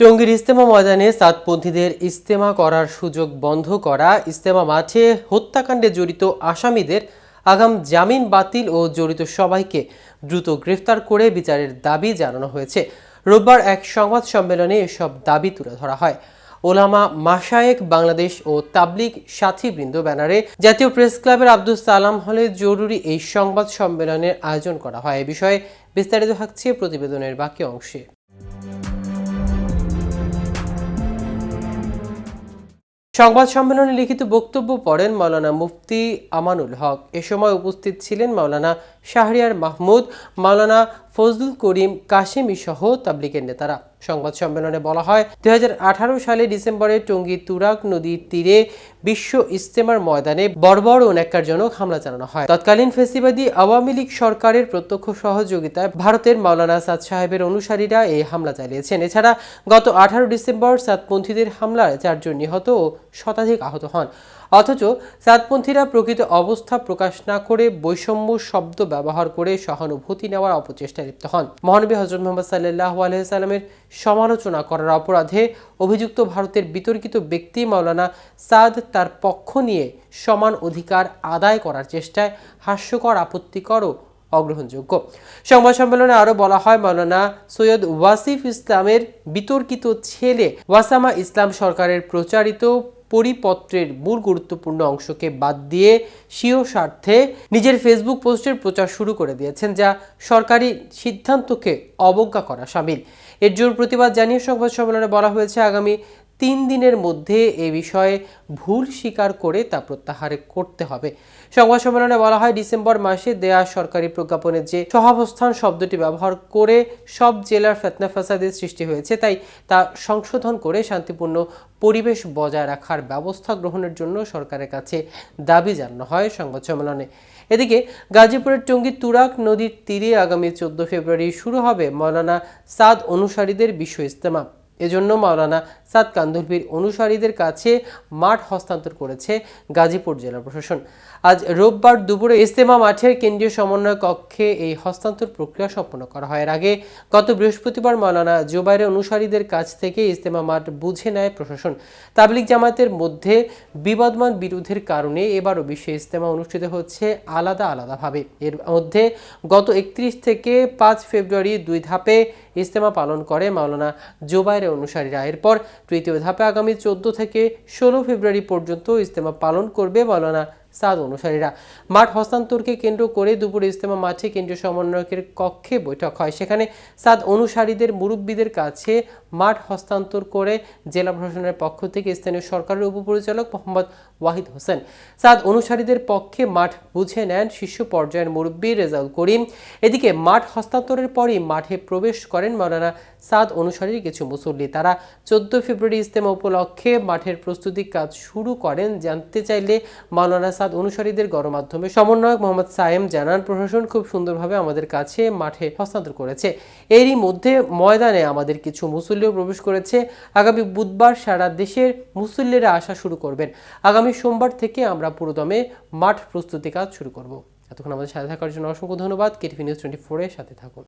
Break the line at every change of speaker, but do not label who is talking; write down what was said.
টঙ্গীর ইস্তেমা ময়দানে সাতপন্থীদের ইস্তেমা করার সুযোগ বন্ধ করা ইস্তেমা মাঠে হত্যাকাণ্ডে জড়িত আসামিদের আগাম জামিন বাতিল ও জড়িত সবাইকে দ্রুত গ্রেফতার করে বিচারের দাবি জানানো হয়েছে। রোববার এক সংবাদ সম্মেলনে এসব দাবি তুলে ধরা হয়। ওলামা মাসায়েক বাংলাদেশ ও তাবলিগ সাথীবৃন্দ ব্যানারে জাতীয় প্রেস ক্লাবের আব্দুল সালাম হলে জরুরি এই সংবাদ সম্মেলনের আয়োজন করা হয়। এ বিষয়ে বিস্তারিত থাকছে প্রতিবেদনের বাকি অংশে। সংবাদ সম্মেলনে লিখিত বক্তব্য পড়েন মাওলানা মুফতি আমানুল হক। এ সময় উপস্থিত ছিলেন মাওলানা শাহরিয়ার মাহমুদ, মাওলানা ফজলুল করিম কাশেমি সহ তাবলিকের নেতারা। সংবাদ সম্মেলনে বলা হয় দুই হাজার আঠারো সালে ডিসেম্বরে টঙ্গী তুরাগ নদীর তীরে বিশ্ব ইস্তেমার ময়দানে বর্বর ও ন্যাক্কারজনক হামলা চালানো হয়। তৎকালীন ফেসিবাদী আওয়ামী লীগ সরকারের প্রত্যক্ষ সহযোগিতায় ভারতের মাওলানা সাদ সাহেবের অনুসারীরা এই হামলা চালিয়েছেন। এছাড়া গত আঠারো ডিসেম্বর সাতপন্থীদের হামলায় চারজন নিহত ও শতাধিক আহত হন। অথচ সাতপন্থীরা প্রকৃত অবস্থা প্রকাশ না করে বৈষম্য শব্দ ব্যবহার করে সহানুভূতি নেওয়ার অপচেষ্টায় লিপ্ত হন। মহানবী হজরত মোহাম্মদ সাল্লাহ আলহিসাল্লামের সমালোচনা করার অপরাধে অভিযুক্ত ভারতের বিতর্কিত ব্যক্তি মাওলানা সাদ তার পক্ষ নিয়ে সমান অধিকার আদায় করার চেষ্টায় হাস্যকর, আপত্তিকর ও অগ্রহণযোগ্য। সংবাদ সম্মেলনে আরও বলা হয়, মাওলানা সৈয়দ ওয়াসিফ ইসলামের বিতর্কিত ছেলে ওয়াসামা ইসলাম সরকারের প্রচারিত পরিপত্রের মূল গুরুত্বপূর্ণ অংশকে বাদ দিয়ে স্বীয় স্বার্থে নিজের ফেসবুক পোস্টের প্রচার শুরু করে দিয়েছেন, যা সরকারি সিদ্ধান্তকে অবজ্ঞা করা সামিল। এর জোর প্রতিবাদ জানিয়ে সংবাদ সম্মেলনে বলা হয়েছে আগামী তিন দিনের মধ্যে এ বিষয়ে ভুল স্বীকার করে তা প্রত্যাহার করতে হবে। সংবাদ সম্মেলনে বলা হয়, ডিসেম্বর মাসে দেয়া সরকারি প্রজ্ঞাপনের যে সহাবস্থান শব্দটি ব্যবহার করে সব জেলার ফেতনা ফাসাদের সৃষ্টি হয়েছে, তাই তা সংশোধন করে শান্তিপূর্ণ পরিবেশ বজায় রাখার ব্যবস্থা গ্রহণের জন্য সরকারের কাছে দাবি জানানো হয় সংবাদ সম্মেলনে। এদিকে গাজীপুরের টঙ্গী তুরাক নদীর তীরে আগামী চোদ্দ ফেব্রুয়ারি শুরু হবে মৌলানা সাদ অনুসারীদের বিশ্ব ইস্তেমা এজন্য মাওলানা সাদ কান্দুলভির অনুসারীদের কাছে মাঠ হস্তান্তর করেছে গাজীপুর জেলা প্রশাসন। আজ রোববার দুপুরে ইস্তেমা মাঠের কেন্দ্রীয় সমন্বয় কক্ষে এই হস্তান্তর প্রক্রিয়া সম্পন্ন করা হয়। এর আগে গত বৃহস্পতিবার মাওলানা জোবাইরের অনুসারীদের কাছ থেকে ইস্তেমা মাঠ বুঝে নেয় প্রশাসন। তাবলিক জামাতের মধ্যে বিবাদমান বিরোধের কারণে এবারও বিশ্ব ইস্তেমা অনুষ্ঠিত হচ্ছে আলাদা আলাদাভাবে। এর মধ্যে গত একত্রিশ থেকে পাঁচ ফেব্রুয়ারি দুই ধাপে ইস্তেমা পালন করে মাওলানা জোবাইরের অনুসারীরা এরপর তৃতীয় ধাপে আগামী চোদ্দ থেকে ষোলো ফেব্রুয়ারি পর্যন্ত ইজতেমা পালন করবে মাওলানা সাদ অনুসারীরা। মাঠ হস্তান্তরকে কেন্দ্র করে দুপুরে ইস্তেমা মাঠে কেন্দ্রীয় সমন্বয়কের কক্ষে বৈঠক হয়। সেখানে সাদ অনুসারীদের মুরব্বীদের কাছে মাঠ হস্তান্তর করে জেলা প্রশাসনের পক্ষ থেকে স্থানীয় সরকারের উপপরিচালক মোহাম্মদ ওয়াহিদ হোসেন। সাদ অনুসারীদের পক্ষে মাঠ বুঝে নেন শীর্ষ পর্যায়ের মুরব্বী রেজাউল করিম। এদিকে মাঠ হস্তান্তরের পরই মাঠে প্রবেশ করেন মাওলানা সাদ অনুসারীর কিছু মুসল্লি। তারা চোদ্দ ফেব্রুয়ারি ইস্তেমা উপলক্ষে মাঠের প্রস্তুতি কাজ শুরু করেন। জানতে চাইলে মাওলানা সাদ অনুসারীদের গণমাধ্যমে সমন্বয়ক মোহাম্মদ সায়েম জানান, প্রশাসন খুব সুন্দরভাবে আমাদের কাছে মাঠে হস্তান্তর করেছে। এরই মধ্যে ময়দানে আমাদের কিছু মুসল্লিও প্রবেশ করেছে। আগামী বুধবার সারা দেশের মুসল্লিরা আসা শুরু করবেন। আগামী সোমবার থেকে আমরা পুরোদমে মাঠ প্রস্তুতি কাজ শুরু করব। এতক্ষণ আমাদের সাথে থাকার জন্য অসংখ্য ধন্যবাদ। কেটিভি নিউজ টোয়েন্টি ফোরের সাথে থাকুন।